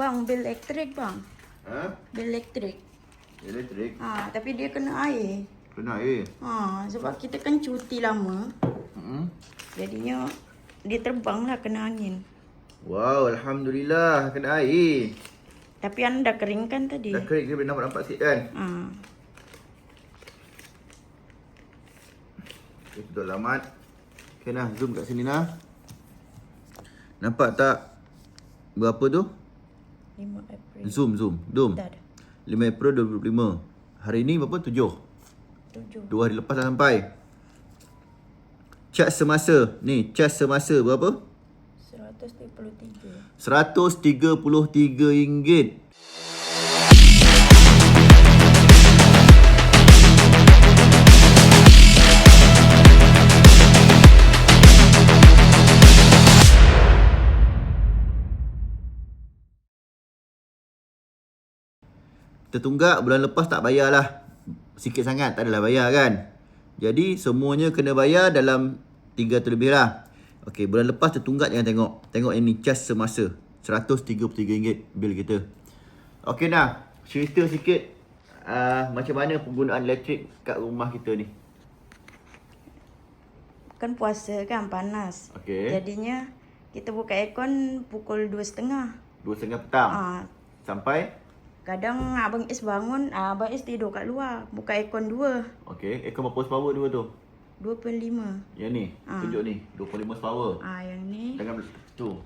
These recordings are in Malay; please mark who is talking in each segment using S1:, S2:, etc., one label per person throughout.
S1: Bang, bil elektrik bang.
S2: Ha?
S1: Bil elektrik.
S2: Elektrik.
S1: Ha, tapi dia kena air.
S2: Kena air.
S1: Ha, sebab kita kan cuti lama.
S2: Hmm.
S1: Jadinya dia terbang lah kena angin.
S2: Wow, Alhamdulillah kena air.
S1: Tapi anda dah keringkan tadi.
S2: Dah kering dia boleh nampak-nampak sikit kan?
S1: Ha.
S2: Okay, tutup alamat. Okay nah, zoom kat sini nah. Nampak tak? Berapa tu?
S1: 5 April.
S2: Zoom, zoom. Zoom.
S1: Dah dah.
S2: 5 April 2025. Hari ni berapa? 7.
S1: 7.
S2: Dua hari lepas dah sampai. Cas semasa. Ni, cas semasa berapa?
S1: 133.
S2: RM133. Tertunggak bulan lepas tak bayar lah Sikit sangat tak adalah bayar kan? Jadi semuanya kena bayar dalam 3 tu lebih lah. Okey bulan lepas tertunggak jangan tengok. Tengok yang ni cas semasa. RM133 bil kita. Okey nah. Cerita sikit uh, Macam mana penggunaan elektrik kat rumah kita ni?
S1: Kan puasa kan panas.
S2: Okey.
S1: Jadinya kita buka aircon pukul 2.30.
S2: 2.30 petang.
S1: Ah,
S2: Sampai
S1: kadang abang Is bangun, ah, abang Is tidur kat luar. Buka aircon 2.
S2: Okey Aircon berapa horsepower dua tu
S1: 2.5.
S2: Yang ni
S1: Ah.
S2: Tunjuk ni 25 horsepower
S1: Ah, yang ni.
S2: Jangan tu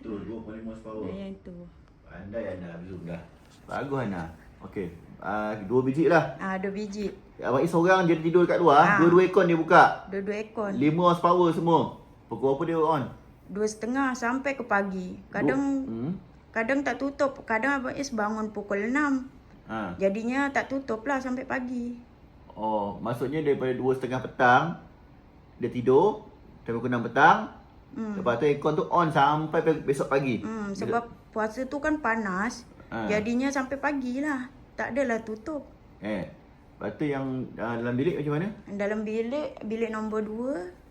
S2: Tu 25 horsepower
S1: Dan yang tu.
S2: Pandai Ana zoom dah. Bagus Ana. Okey. Uh, dua biji lah.
S1: Ah, dua biji.
S2: Abang Is seorang dia tidur kat luar.
S1: Ah.
S2: Dua-dua aircon dia buka.
S1: Dua-dua aircon.
S2: Lima horsepower semua. Pukul apa dia on?
S1: Dua setengah sampai ke pagi. Kadang
S2: Hmm.
S1: Kadang tak tutup. Kadang abang Is bangun pukul 6.
S2: Ha.
S1: Jadinya tak tutup lah sampai pagi.
S2: Oh, maksudnya daripada dua setengah petang dia tidur sampai pukul enam petang.
S1: Hmm.
S2: Lepas tu aircon tu on sampai besok pagi.
S1: Hmm, sebab puasa tu kan panas.
S2: Ah.
S1: Jadinya sampai pagi lah. Tak adalah tutup.
S2: Eh. Lepas tu yang uh, dalam bilik macam mana?
S1: Dalam bilik, bilik nombor 2,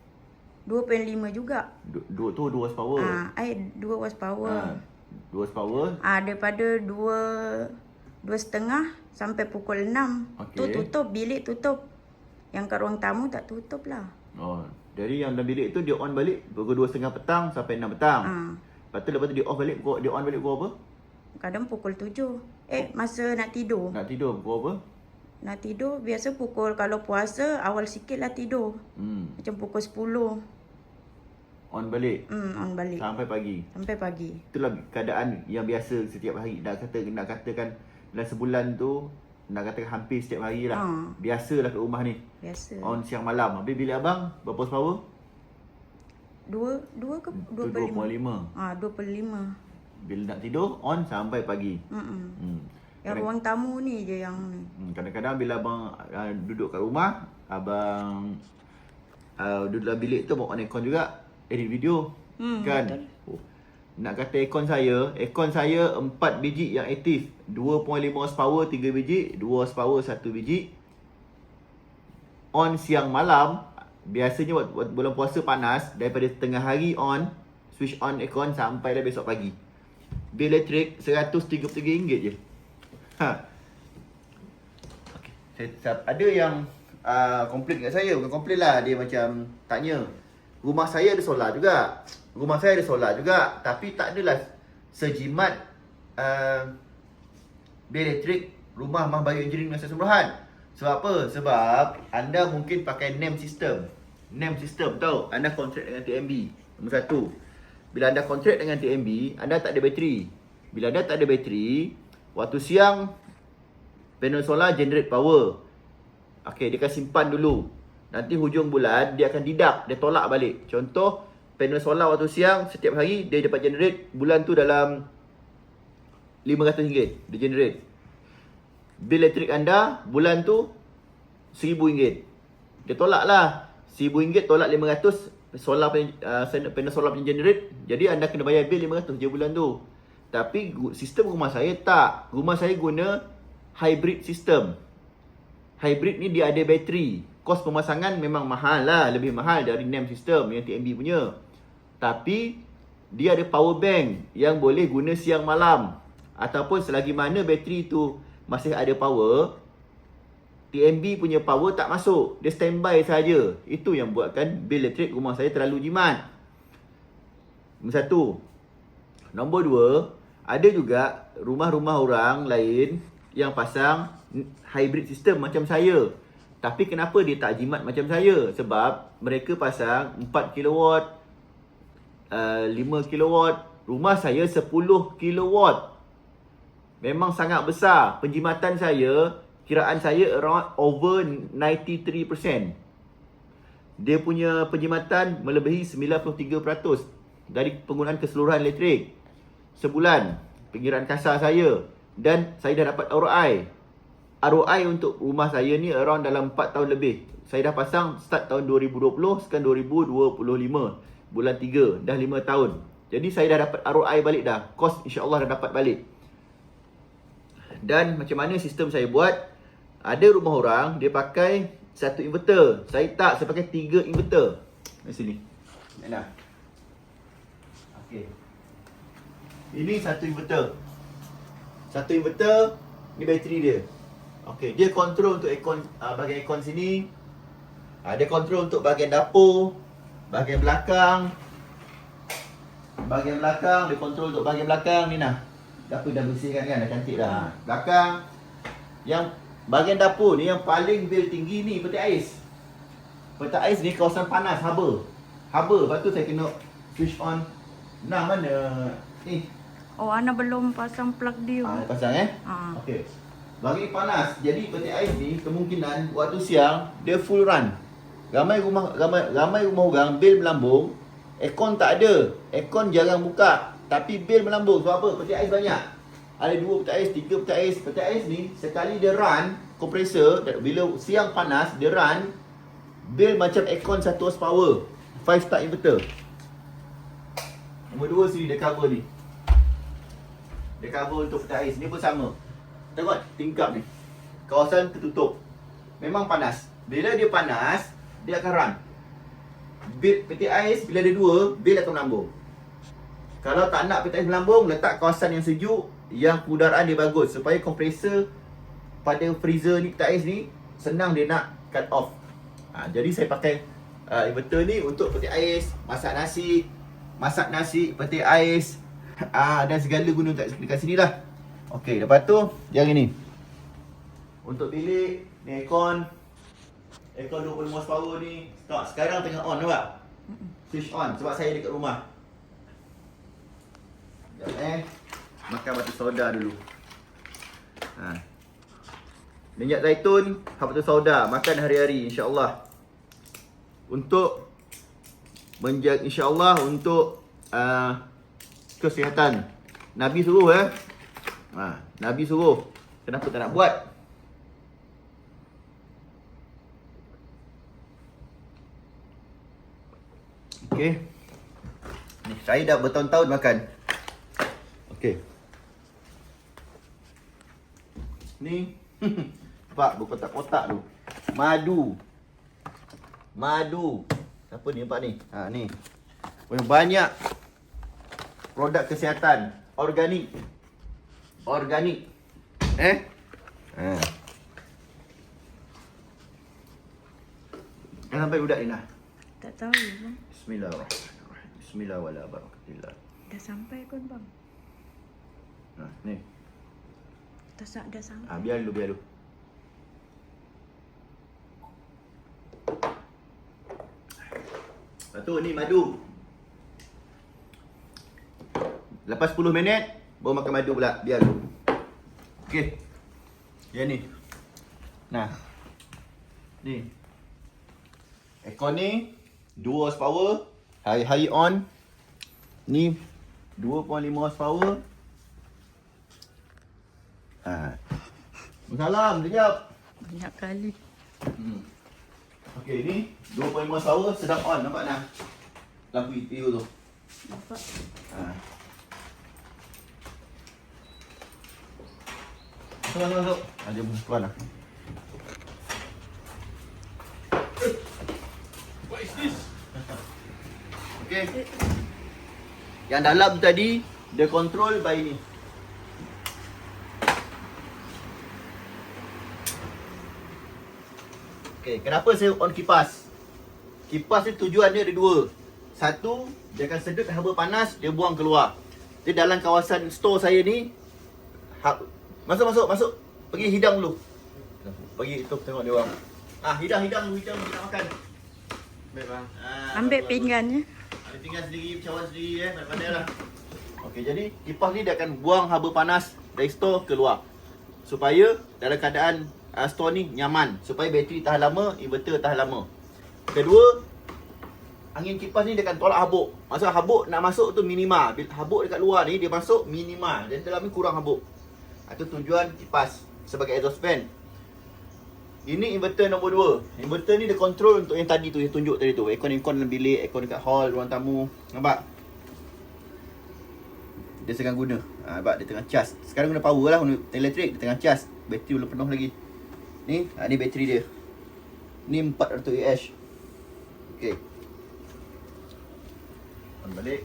S1: 2.5 juga.
S2: Du- Dua tu dua horsepower.
S1: Ah, air 2 horsepower.
S2: Ha. Dua horsepower.
S1: Ah, daripada 2 dua setengah sampai pukul 6.
S2: Okey.
S1: Tu tutup, bilik tutup. Yang kat ruang tamu tak tutup lah.
S2: Oh, jadi yang dalam bilik tu dia on balik pukul dua setengah petang sampai enam petang.
S1: Ah,
S2: Lepas tu lepas tu dia off balik pukul dia on balik pukul apa?
S1: kadang pukul 7. Eh, masa nak tidur.
S2: Nak tidur pukul apa?
S1: Nak tidur biasa pukul kalau puasa awal sikit lah tidur.
S2: Hmm.
S1: Macam pukul 10.
S2: On balik
S1: Hmm, on balik.
S2: sampai pagi.
S1: Sampai pagi.
S2: Itulah keadaan yang biasa setiap hari. Nak kata nak katakan dalam sebulan tu nak katakan hampir setiap hari lah.
S1: Ah.
S2: Biasalah kat rumah ni.
S1: Biasa.
S2: On siang malam. Habis bilik abang berapa horsepower?
S1: Dua, dua ke?
S2: Tu
S1: 25.
S2: 2.5.
S1: Ah, 25.
S2: Bila nak tidur on sampai pagi.
S1: Mm-mm.
S2: Hmm.
S1: Yang ruang tamu ni je yang ni.
S2: Hmm, kadang-kadang bila abang uh, duduk kat rumah, abang uh, duduk dalam bilik tu bawa on aircon juga, edit video.
S1: Hmm,
S2: kan?
S1: betul.
S2: Oh. Nak kata aircon saya, aircon saya 4 biji yang aktif. 2.5 horsepower 3 biji, 2 horsepower 1 biji. On siang malam, biasanya waktu, bulan puasa panas, daripada tengah hari on, switch on aircon sampai dah besok pagi. Bil elektrik RM133 je. Ha. Okay. Saya, saya, ada yang uh, komplain kat saya, bukan komplain lah, dia macam tanya. Rumah saya ada solar juga. Rumah saya ada solar juga, tapi tak adalah sejimat uh, bil elektrik rumah Mah Bayu Engineering Nusa Sembrahan. Sebab apa? Sebab anda mungkin pakai NEM system. NEM system tahu? Anda kontrak dengan TMB. Nombor satu. Bila anda kontrak dengan TMB, anda tak ada bateri. Bila anda tak ada bateri, waktu siang panel solar generate power. Okey, dia akan simpan dulu. Nanti hujung bulan dia akan didak, dia tolak balik. Contoh panel solar waktu siang setiap hari dia dapat generate bulan tu dalam RM500 dia generate. Bil elektrik anda bulan tu RM1000. Dia tolak lah. RM1000 tolak RM500 solar punya, uh, panel solar punya generate. Jadi anda kena bayar bil RM500 je bulan tu. Tapi sistem rumah saya tak. Rumah saya guna hybrid system. Hybrid ni dia ada bateri. Kos pemasangan memang mahal lah. Lebih mahal dari NEM system yang TMB punya. Tapi dia ada power bank yang boleh guna siang malam. Ataupun selagi mana bateri tu masih ada power, TMB punya power tak masuk. Dia standby saja. Itu yang buatkan bil elektrik rumah saya terlalu jimat. Nombor satu. Nombor dua, ada juga rumah-rumah orang lain yang pasang hybrid system macam saya. Tapi kenapa dia tak jimat macam saya? Sebab mereka pasang 4 kW, uh, 5 kW. Rumah saya 10 kW. Memang sangat besar. Penjimatan saya, kiraan saya around over 93%. Dia punya penjimatan melebihi 93% dari penggunaan keseluruhan elektrik. Sebulan pengiraan kasar saya dan saya dah dapat ROI. ROI untuk rumah saya ni around dalam 4 tahun lebih. Saya dah pasang start tahun 2020 sekarang 2025 bulan 3 dah 5 tahun. Jadi saya dah dapat ROI balik dah. Kos insya-Allah dah dapat balik. Dan macam mana sistem saya buat? Ada rumah orang dia pakai satu inverter. Saya tak, saya pakai tiga inverter. Di sini. Mana? Okey. Ini satu inverter. Satu inverter, ni bateri dia. Okey, dia kontrol untuk aircon uh, bahagian aircon sini. Uh, dia kontrol untuk bahagian dapur, bahagian belakang. Bahagian belakang, dia kontrol untuk bahagian belakang ni nah. Dapur dah bersihkan kan, dah cantik dah. Belakang yang bahagian dapur ni yang paling bil tinggi ni peti ais. Peti ais ni kawasan panas, haba. Haba, lepas tu saya kena switch on. Nah mana? Ni.
S1: Oh, Ana belum pasang plug dia.
S2: Ah, pasang eh?
S1: Ah.
S2: Okey. Bagi panas. Jadi peti ais ni kemungkinan waktu siang dia full run. Ramai rumah ramai ramai rumah orang bil melambung, aircon tak ada. Aircon jarang buka, tapi bil melambung. Sebab apa? Peti ais banyak. Ada dua peti ais, tiga peti ais. Peti ais ni sekali dia run kompresor bila siang panas dia run bil macam aircon 1 horsepower. 5 star inverter. Nombor dua sini dia cover ni. Dia cover untuk peti ais. Ni pun sama. Tengok tingkap ni. Kawasan tertutup. Memang panas. Bila dia panas, dia akan run. Bil, peti ais bila ada dua, bil akan melambung. Kalau tak nak peti ais melambung, letak kawasan yang sejuk, yang udaraan dia bagus. Supaya kompresor pada freezer ni, peti ais ni, senang dia nak cut off. Ha, jadi saya pakai uh, inverter ni untuk peti ais, masak nasi, masak nasi, peti ais, ah dan segala guna kat dekat sini lah. Okey, lepas tu yang ini. Untuk bilik ni aircon. Aircon 25 horsepower ni. Tak, sekarang tengah on nampak? Switch on sebab saya dekat rumah. Sekejap eh. Makan batu soda dulu. Ha. Minyak zaitun, batu soda. Makan hari-hari insya-Allah. Untuk menjaga insya-Allah untuk uh, kesihatan. Nabi suruh eh. Ha, Nabi suruh. Kenapa tak nak buat? Okey. Ni saya dah bertahun-tahun makan. Okey. Ni Nampak berkotak-kotak tu. Madu. Madu. Siapa ni nampak ni? Ha ni. Banyak produk kesihatan organik. Organik. Eh? Ha. Dah sampai budak ni lah.
S1: Tak tahu bang.
S2: Bismillahirrahmanirrahim. Bismillahirrahmanirrahim.
S1: Dah sampai kon bang.
S2: Ha, ni.
S1: Tak dah sampai.
S2: Ha, biar dulu, biar dulu. Lepas tu ni madu. Lepas 10 minit baru makan madu pula. Biar dulu. Okey. Yang ni. Nah. Ni. Aircon ni 2 horsepower, hari-hari on. Ni 2.5 horsepower. Ha. Salam, sekejap.
S1: Banyak kali.
S2: Hmm. Okey, ni 2.5 horsepower sedang on, nampak tak? Lampu hijau tu.
S1: Nampak?
S2: Ha. Masuk, masuk. Ada pun lah.
S3: What is this?
S2: Okay. Yang dalam tadi, dia control by ni. Okay, kenapa saya on kipas? Kipas ni tujuan dia ada dua. Satu, dia akan sedut haba panas, dia buang keluar. Dia dalam kawasan store saya ni, ha- masuk, masuk, masuk. Pergi hidang dulu. Pergi tu tengok dia orang. Ah, hidang, hidang dulu, hidang dulu, nak makan.
S3: Baik bang.
S2: Ah,
S1: Ambil pinggannya.
S2: Ada pinggan sendiri, cawan sendiri eh, pandai-pandai lah. Okey, jadi kipas ni dia akan buang haba panas dari store keluar. Supaya dalam keadaan uh, store ni nyaman. Supaya bateri tahan lama, inverter tahan lama. Kedua, angin kipas ni dia akan tolak habuk. Maksud habuk nak masuk tu minima. Bila habuk dekat luar ni dia masuk minima. Dan dalam ni kurang habuk. Itu tujuan kipas sebagai exhaust fan. Ini inverter nombor 2. Inverter ni dia control untuk yang tadi tu, yang tunjuk tadi tu. Aircon-aircon dalam bilik, aircon dekat hall, ruang tamu. Nampak? Dia sedang guna. Ha, nampak dia tengah cas. Sekarang guna power lah, guna elektrik, dia tengah cas. Bateri belum penuh lagi. Ni, ha, ni bateri dia. Ni 400 Ah Okey. On balik.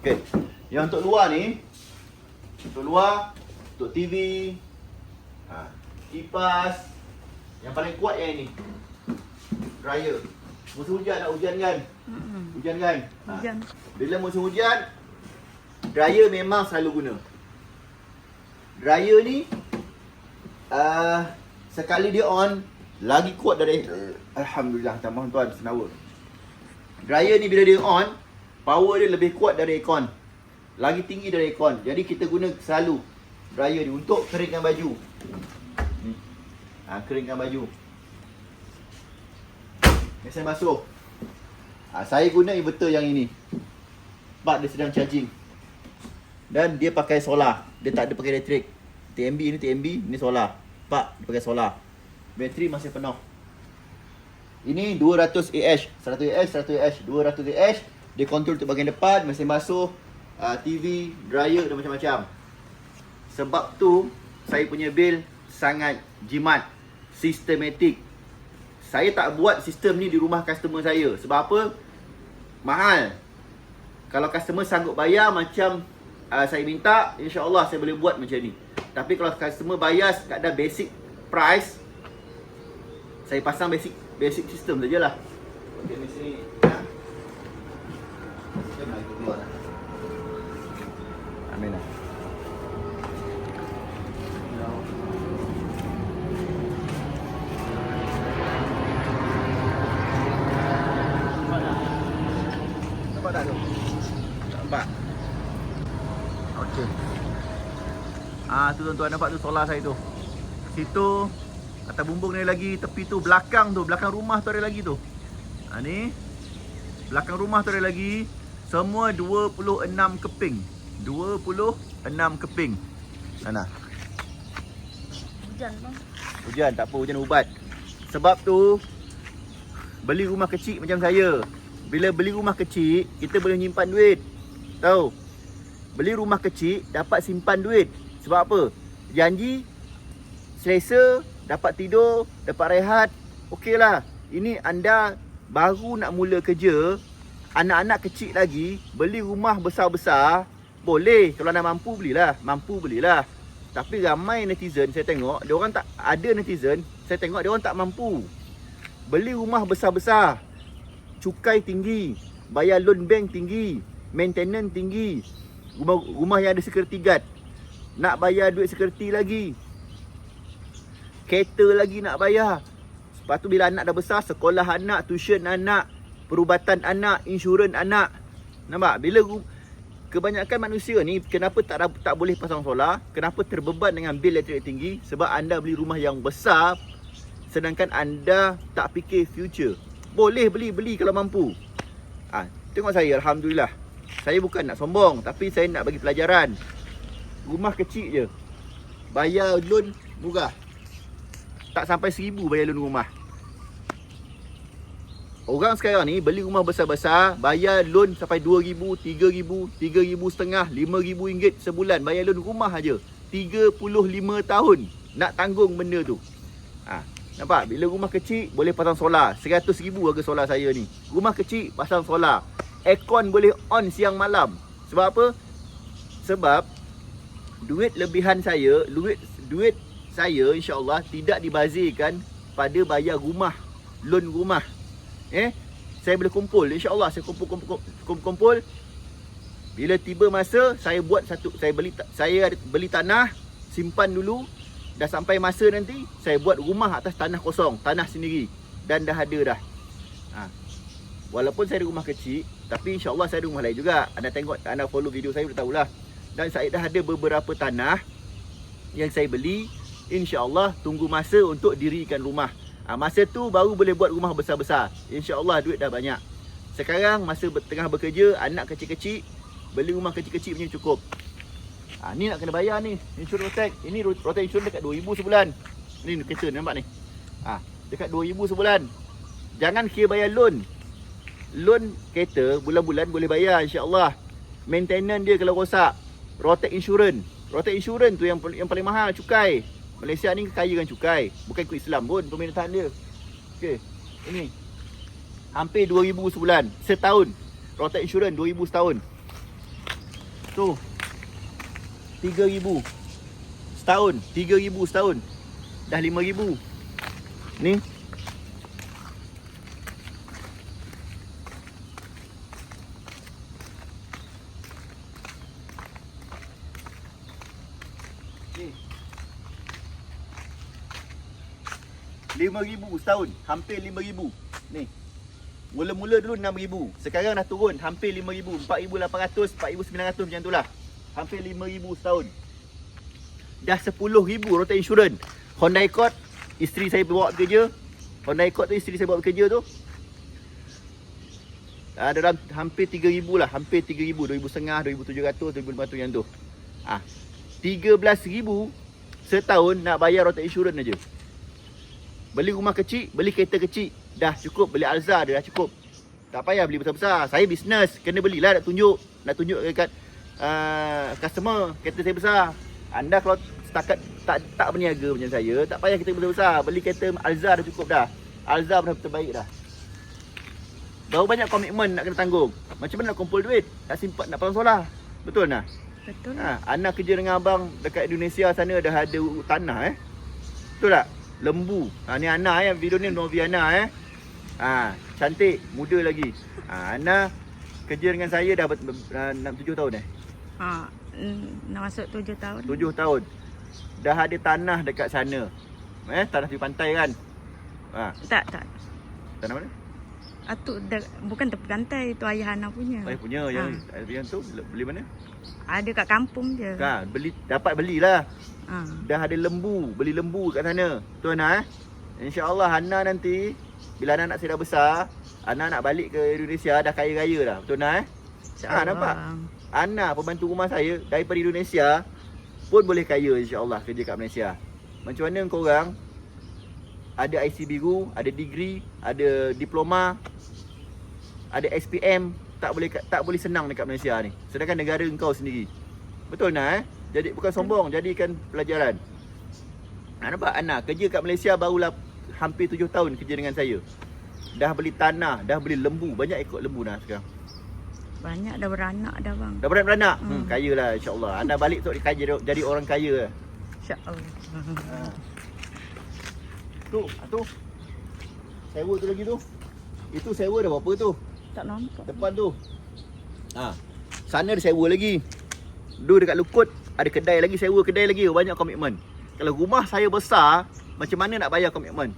S2: Okey. Yang untuk luar ni, untuk luar, untuk TV, ha, kipas, yang paling kuat yang ini. Dryer. Musim hujan nak hujan kan?
S1: Mm-mm.
S2: Hujan kan? Ha.
S1: Hujan.
S2: Bila musim hujan, dryer memang selalu guna. Dryer ni, uh, sekali dia on, lagi kuat dari... Alhamdulillah, tak mohon tuan, senawa. Dryer ni bila dia on, power dia lebih kuat dari aircon. Lagi tinggi dari aircon. Jadi kita guna selalu dryer ni untuk keringkan baju. Ni. Ha, keringkan baju. Mesin basuh. Ha, saya guna inverter yang ini. Sebab dia sedang charging. Dan dia pakai solar. Dia tak ada pakai elektrik. TMB ni TMB, ni solar. Pak, dia pakai solar. Bateri masih penuh. Ini 200 AH, 100 AH, 100 AH, 200 AH. Dia control untuk bahagian depan, mesin basuh, uh, TV, dryer dan macam-macam. Sebab tu saya punya bil sangat jimat, sistematik. Saya tak buat sistem ni di rumah customer saya. Sebab apa? Mahal. Kalau customer sanggup bayar macam uh, saya minta, insya-Allah saya boleh buat macam ni. Tapi kalau customer bayar sekadar basic price, saya pasang basic basic system sajalah. Okey, di sini. Ha. Sistem nak ikut keluar lah. Amin lah. Ah tu tuan-tuan nampak tu solar saya tu. Situ atas bumbung ni lagi tepi tu belakang tu belakang rumah tu ada lagi tu. Ha ni. Belakang rumah tu ada lagi semua 26 keping. 26 keping. Sana.
S1: Hujan bang.
S2: Hujan tak apa hujan ubat. Sebab tu beli rumah kecil macam saya. Bila beli rumah kecil, kita boleh nyimpan duit. Tahu? Beli rumah kecil dapat simpan duit. Sebab apa? Janji selesa, dapat tidur, dapat rehat. Okeylah. Ini anda baru nak mula kerja, anak-anak kecil lagi, beli rumah besar-besar, boleh kalau anda mampu belilah, mampu belilah. Tapi ramai netizen saya tengok, dia orang tak ada netizen, saya tengok dia orang tak mampu. Beli rumah besar-besar, cukai tinggi, bayar loan bank tinggi, maintenance tinggi. Rumah rumah yang ada security guard. Nak bayar duit security lagi. Kereta lagi nak bayar. Lepas tu bila anak dah besar, sekolah anak, tuition anak, perubatan anak, insurans anak. Nampak? Bila kebanyakan manusia ni kenapa tak tak boleh pasang solar? Kenapa terbeban dengan bil elektrik tinggi? Sebab anda beli rumah yang besar sedangkan anda tak fikir future. Boleh beli-beli kalau mampu. Ah, tengok saya alhamdulillah. Saya bukan nak sombong tapi saya nak bagi pelajaran. Rumah kecil je. Bayar loan murah. Tak sampai seribu bayar loan rumah. Orang sekarang ni beli rumah besar-besar, bayar loan sampai 2000, 3000, 3000 setengah, 5000 ringgit sebulan bayar loan rumah aja. 35 tahun nak tanggung benda tu. Ha, nampak? Bila rumah kecil boleh pasang solar. 100 ribu harga solar saya ni. Rumah kecil pasang solar. Aircon boleh on siang malam. Sebab apa? Sebab duit lebihan saya, duit duit saya insya-Allah tidak dibazirkan pada bayar rumah, loan rumah. Eh, saya boleh kumpul insya-Allah saya kumpul kumpul, kumpul kumpul bila tiba masa saya buat satu saya beli saya beli tanah, simpan dulu dah sampai masa nanti saya buat rumah atas tanah kosong, tanah sendiri dan dah ada dah. Ha. Walaupun saya ada rumah kecil, tapi insya-Allah saya ada rumah lain juga. Anda tengok, anda follow video saya boleh tahulah. Dan saya dah ada beberapa tanah yang saya beli, insya-Allah tunggu masa untuk dirikan rumah. Ha, masa tu baru boleh buat rumah besar-besar. Insya-Allah duit dah banyak. Sekarang masa tengah bekerja, anak kecil-kecil, beli rumah kecil-kecil punya cukup. Ha, ni nak kena bayar ni. Insurans rotek. Ini ro- rotek insurans dekat 2000 sebulan. Ni kereta nampak ni. Ha, dekat 2000 sebulan. Jangan kira bayar loan. Loan kereta bulan-bulan boleh bayar insya-Allah. Maintenance dia kalau rosak, rotek insurans. Rotek insurans tu yang yang paling mahal cukai. Malaysia ni kaya dengan cukai. Bukan ikut Islam pun pemerintah dia. Okey. Ini. Hampir 2000 sebulan, setahun. Rotek insurans 2000 setahun. Tu. 3000 setahun, 3000 setahun. Dah 5000. Ni Ni. RM5,000 setahun. Hampir RM5,000. Ni. Mula-mula dulu RM6,000. Sekarang dah turun. Hampir RM5,000. RM4,800, RM4,900 macam tu lah. Hampir RM5,000 setahun. Dah RM10,000 rotan insurans. Honda Accord, isteri saya bawa bekerja. Honda Accord tu isteri saya bawa bekerja tu. Ah, dalam hampir 3000 lah, hampir 3000, 2500, 2700, 2500 yang tu. Ah. 13000 setahun nak bayar rotan insurans aja. Beli rumah kecil, beli kereta kecil, dah cukup beli Alza dia dah cukup. Tak payah beli besar-besar. Saya bisnes, kena belilah nak tunjuk, nak tunjuk dekat uh, customer kereta saya besar. Anda kalau setakat tak tak berniaga macam saya, tak payah kita besar-besar. Beli kereta Alza dah cukup dah. Alza dah terbaik dah. Baru banyak komitmen nak kena tanggung. Macam mana nak kumpul duit? Nak simpan, nak pasang solar. Betul tak?
S1: Betul.
S2: Ha, anak kerja dengan abang dekat Indonesia sana dah ada tanah eh. Betul tak? Lembu. Ha, ni Ana eh, video ni Noviana eh. Ha, cantik, muda lagi. Ha, Ana kerja dengan saya dah ber- ber- dah 6 7 tahun eh.
S1: Ha, mm, nak masuk tujuh tahun.
S2: 7 tahun. Dah ada tanah dekat sana. Eh, tanah tepi pantai kan? Ha,
S1: Tak, tak.
S2: tanah mana?
S1: Atuk de, bukan tepi pantai, tu ayah Hana punya.
S2: Saya punya yang yang tu beli mana?
S1: Ada kat kampung je.
S2: Ha, beli dapat belilah.
S1: Ha.
S2: Dah ada lembu, beli lembu kat sana. Tu Ana eh. InsyaAllah Hana nanti bila anak-anak saya dah besar, Ana nak balik ke Indonesia dah kaya raya dah. Betul Ana eh? Ha, nampak? Ana pembantu rumah saya daripada Indonesia pun boleh kaya insya-Allah kerja kat Malaysia. Macam mana korang ada IC biru, ada degree, ada diploma, ada SPM, tak boleh tak boleh senang dekat Malaysia ni. Sedangkan negara engkau sendiri. Betul nak eh? Jadi bukan sombong, jadikan pelajaran. Ha, nampak anak kerja kat Malaysia barulah hampir 7 tahun kerja dengan saya. Dah beli tanah, dah beli lembu, banyak ekor lembu dah sekarang.
S1: Banyak dah beranak dah bang.
S2: Dah beranak-beranak. Hmm,
S1: Hmm.
S2: kaya lah insya-Allah. Anda balik tu kaya jadi orang kaya.
S1: InsyaAllah.
S2: Ha. Tu, tu. Sewa tu lagi tu. Itu sewa dah berapa tu?
S1: Tak nampak.
S2: Depan tu. Ha. Sana ada sewa lagi. Dulu dekat Lukut ada kedai lagi sewa kedai lagi banyak komitmen. Kalau rumah saya besar, macam mana nak bayar komitmen?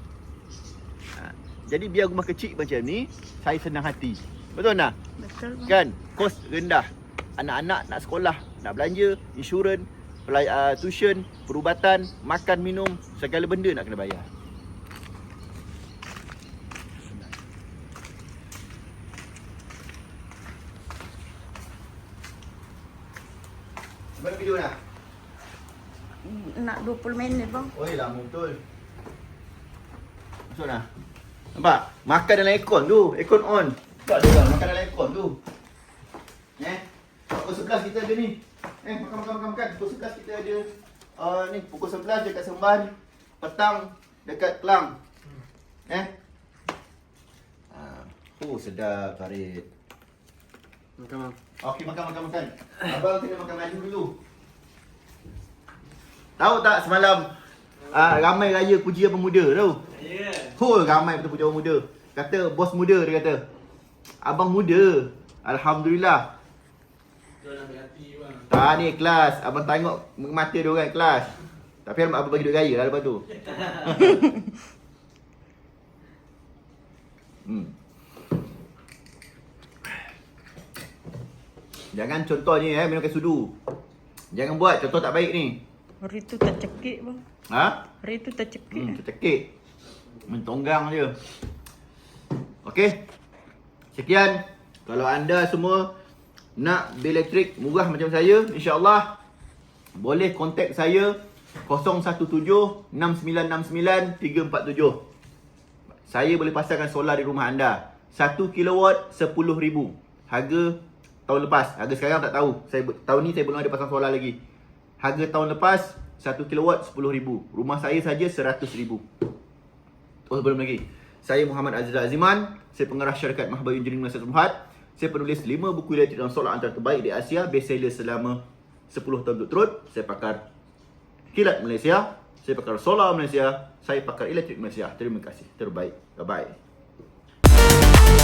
S2: Ha. Jadi biar rumah kecil macam ni, saya senang hati. Betul tak?
S1: Betul bang.
S2: Kan? Kos rendah. Anak-anak nak sekolah, nak belanja, insurans, uh, tuition, perubatan, makan, minum, segala benda nak kena bayar. Mana video nak?
S1: Nak 20 minit bang.
S2: Oi, lama betul. Masuk dah. Nampak? Makan dalam aircon tu. Aircon on. Tak ada orang makan dalam aircon tu. Eh? Pukul 11 kita ada ni. Eh, makan makan makan makan. Pukul 11 kita ada uh, ni pukul 11 dekat Semban, petang dekat Kelang. Eh? Ah, oh sedap Farid.
S3: Makan bang.
S2: Okey makan makan makan. Abang kena makan maju dulu. Tahu tak semalam ah, ramai raya puji abang muda tau.
S3: Ya.
S2: Oh, ramai betul puji abang muda. Kata bos muda dia kata. Abang muda. Alhamdulillah.
S3: Jangan ambil.
S2: Tak ni kelas. Abang tengok mata dia orang kelas. Tapi abang bagi duit raya lah lepas tu. hmm. Jangan contohnya eh minum air sudu. Jangan buat contoh tak baik ni.
S1: Hari tu tak cekik bang.
S2: Ha?
S1: Hari tu tak cekik.
S2: Hmm, tercekik. Mentonggang je. Okey. Sekian. Kalau anda semua nak bil elektrik murah macam saya, insya-Allah boleh kontak saya 017-6969-347. Saya boleh pasangkan solar di rumah anda. 1 kilowatt 10,000. Harga tahun lepas. Harga sekarang tak tahu. Saya tahun ni saya belum ada pasang solar lagi. Harga tahun lepas 1 kilowatt 10,000. Rumah saya saja 100,000. Oh belum lagi. Saya Muhammad Azizul Aziman, saya pengarah syarikat Mahbar Engineering Malaysia Semhat. Saya penulis 5 buku elektrik dan solar antara terbaik di Asia, bestseller selama 10 tahun berturut. Saya pakar kilat Malaysia, saya pakar solar Malaysia, saya pakar elektrik Malaysia. Terima kasih. Terbaik. Bye bye.